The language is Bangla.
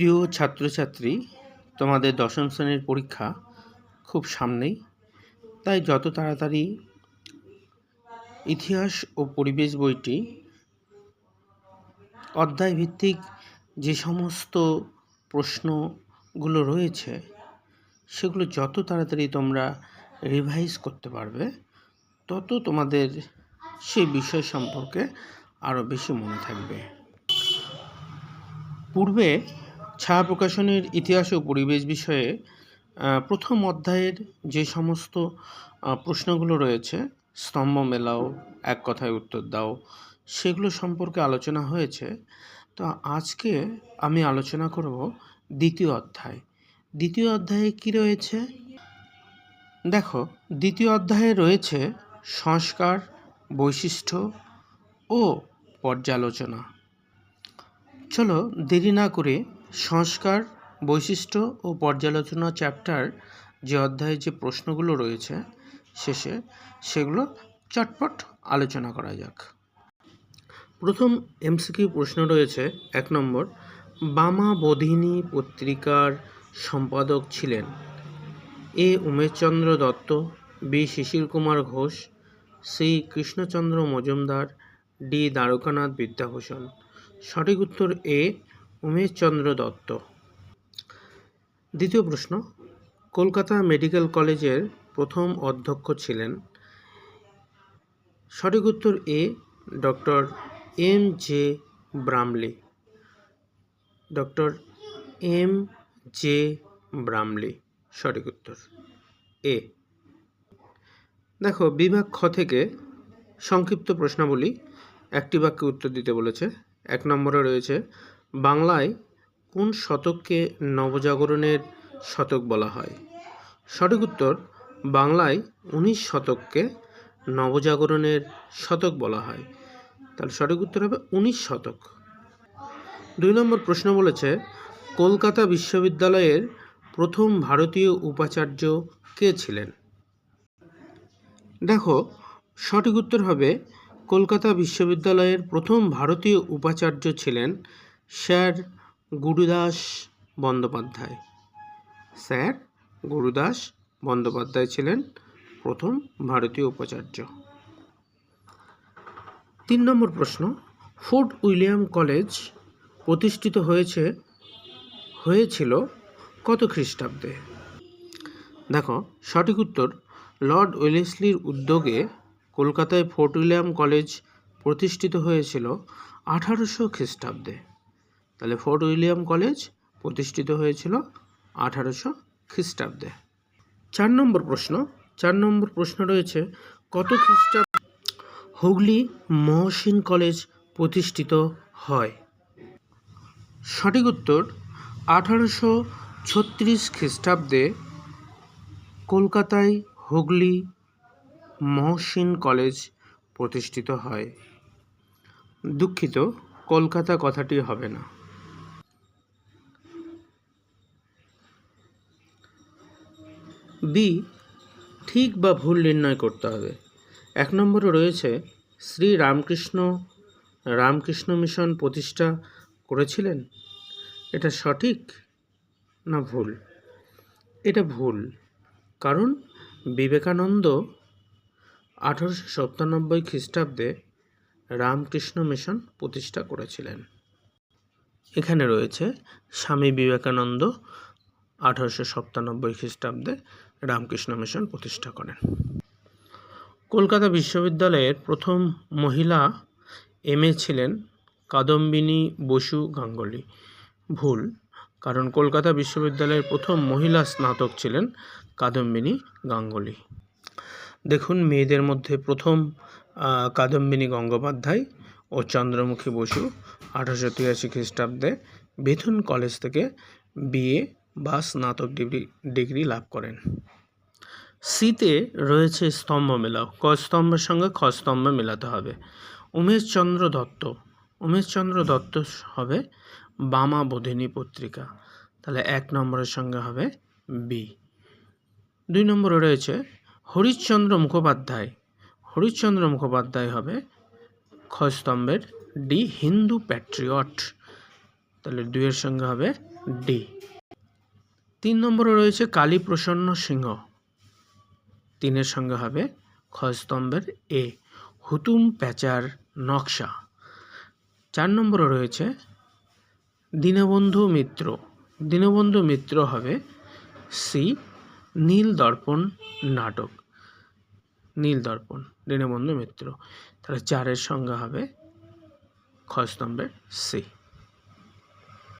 প্রিয় ছাত্রছাত্রী, তোমাদের দশম শ্রেণির পরীক্ষা খুব সামনেই, তাই যত তাড়াতাড়ি ইতিহাস ও পরিবেশ বইটি অধ্যায়ভিত্তিক যে সমস্ত প্রশ্নগুলো রয়েছে, সেগুলো যত তাড়াতাড়ি তোমরা রিভাইজ করতে পারবে, তত তোমাদের সেই বিষয় সম্পর্কে আরও বেশি মনে থাকবে। পূর্বে ছায়া প্রকাশনীর ইতিহাস ও পরিবেশ বিষয়ে প্রথম অধ্যায়ের যে সমস্ত প্রশ্নগুলো রয়েছে, স্তম্ভ মেলাও, এক কথায় উত্তর দাও, সেগুলো সম্পর্কে আলোচনা হয়েছে। তো আজকে আমি আলোচনা করব দ্বিতীয় অধ্যায়। দ্বিতীয় অধ্যায়ে কি রয়েছে? দেখো, দ্বিতীয় অধ্যায়ে রয়েছে সংস্কার, বৈশিষ্ট্য ও পর্যালোচনা। চলো দেরি না করে সংস্কার, বৈশিষ্ট্য ও পর্যালোচনা চ্যাপ্টার যে অধ্যায়ে যে প্রশ্নগুলো রয়েছে শেষে সেগুলো চটপট আলোচনা করা যাক। প্রথম এমসিকিউ প্রশ্ন রয়েছে এক নম্বর, বামা বোধিনী পত্রিকার সম্পাদক ছিলেন A Umeshchandra Dutta, B Sisir Kumar Ghosh, C Krishnachandra Majumdar, D Dwarkanath Vidyabhushan. সঠিক উত্তর এ উমেশচন্দ্র দত্ত। দ্বিতীয় প্রশ্ন, কলকাতা মেডিকেল কলেজের প্রথম অধ্যক্ষ ছিলেন। সঠিক উত্তর A, doctor M J Bramley. Doctor M J Bramley, সঠিক উত্তর এ। দেখো, বিভাগ খ থেকে সংক্ষিপ্ত প্রশ্নাবলী একটি বাক্যে উত্তর দিতে বলেছে। এক নম্বরে রয়েছে বাংলায় কোন শতককে নবজাগরণের শতক বলা হয়? সঠিক উত্তর, বাংলায় উনিশ শতককে নবজাগরণের শতক বলা হয়। তাহলে সঠিক উত্তর হবে উনিশ শতক। দুই নম্বর প্রশ্ন বলেছে, কলকাতা বিশ্ববিদ্যালয়ের প্রথম ভারতীয় উপাচার্য কে ছিলেন? দেখো, সঠিক উত্তর হবে কলকাতা বিশ্ববিদ্যালয়ের প্রথম ভারতীয় উপাচার্য ছিলেন স্যার গুরুদাস বন্দ্যোপাধ্যায়। স্যার গুরুদাস বন্দ্যোপাধ্যায় ছিলেন প্রথম ভারতীয় উপাচার্য। তিন নম্বর প্রশ্ন, ফোর্ট উইলিয়াম কলেজ প্রতিষ্ঠিত হয়েছে, হয়েছিল কত খ্রিস্টাব্দে? দেখো, সঠিক উত্তর, লর্ড ওয়েলেসলির উদ্যোগে কলকাতায় ফোর্ট উইলিয়াম কলেজ প্রতিষ্ঠিত হয়েছিল আঠারোশো খ্রিস্টাব্দে। তাহলে ফোর্ট উইলিয়াম কলেজ প্রতিষ্ঠিত হয়েছিল আঠারোশো খ্রিস্টাব্দে। চার নম্বর প্রশ্ন, চার নম্বর প্রশ্ন রয়েছে, কত খ্রিস্টাব্দ হুগলি মহসিন কলেজ প্রতিষ্ঠিত হয়? সঠিক উত্তর, আঠারোশো ছত্রিশ খ্রিস্টাব্দে কলকাতায় হুগলি মহসিন কলেজ প্রতিষ্ঠিত হয়। দুঃখিত, কলকাতা কথাটি হবে না। বি ঠিক বা ভুল নির্ণয় করতে হবে। এক নম্বরে রয়েছে, শ্রী রামকৃষ্ণ রামকৃষ্ণ মিশন প্রতিষ্ঠা করেছিলেন? এটা সঠিক না ভুল? এটা ভুল, কারণ বিবেকানন্দ আঠারোশো সপ্তানব্বই খ্রিস্টাব্দে রামকৃষ্ণ মিশন প্রতিষ্ঠা করেছিলেন। এখানে রয়েছে, স্বামী বিবেকানন্দ আঠারোশো সপ্তানব্বই খ্রিস্টাব্দে রামকৃষ্ণ মিশন প্রতিষ্ঠা করেন। কলকাতা বিশ্ববিদ্যালয়ের প্রথম মহিলা এমএ ছিলেন কাদম্বিনী বসু গাঙ্গুলি। ভুল, কারণ কলকাতা বিশ্ববিদ্যালয়ের প্রথম মহিলা স্নাতক ছিলেন কাদম্বিনী গাঙ্গুলি। দেখুন, মেয়েদের মধ্যে প্রথম কাদম্বিনী গঙ্গোপাধ্যায় ও চন্দ্রমুখী বসু আঠারোশো তিরাশি খ্রিস্টাব্দে বেথুন কলেজ থেকে বিএ বা স্নাতক ডিগ্রি ডিগ্রি লাভ করেন। সিতে রয়েছে স্তম্ভ মেলাও। ক স্তম্ভের সঙ্গে খ স্তম্ভ মেলাতে হবে। উমেশচন্দ্র দত্ত। উমেশচন্দ্র দত্ত হবে বামা বোধিনী পত্রিকা। তাহলে এক নম্বরের সঙ্গে হবে বি। দুই নম্বরে রয়েছে হরিশ্চন্দ্র মুখোপাধ্যায়। হরিশ্চন্দ্র মুখোপাধ্যায় হবে খ স্তম্ভের ডি হিন্দু প্যাট্রিয়ট। তাহলে দুইয়ের সঙ্গে হবে ডি। তিন নম্বরে রয়েছে কালীপ্রসন্ন সিংহ। তিনের সঙ্গে হবে খ স্তম্ভের এ, হুতুম প্যাচার নকশা। চার নম্বরে রয়েছে দীনবন্ধু মিত্র। দীনবন্ধু মিত্র হবে সি নীল দর্পণ নাটক। নীল দর্পণ দীনবন্ধু মিত্র। তাহলে চারের সংজ্ঞা হবে খ স্তম্ভের সি।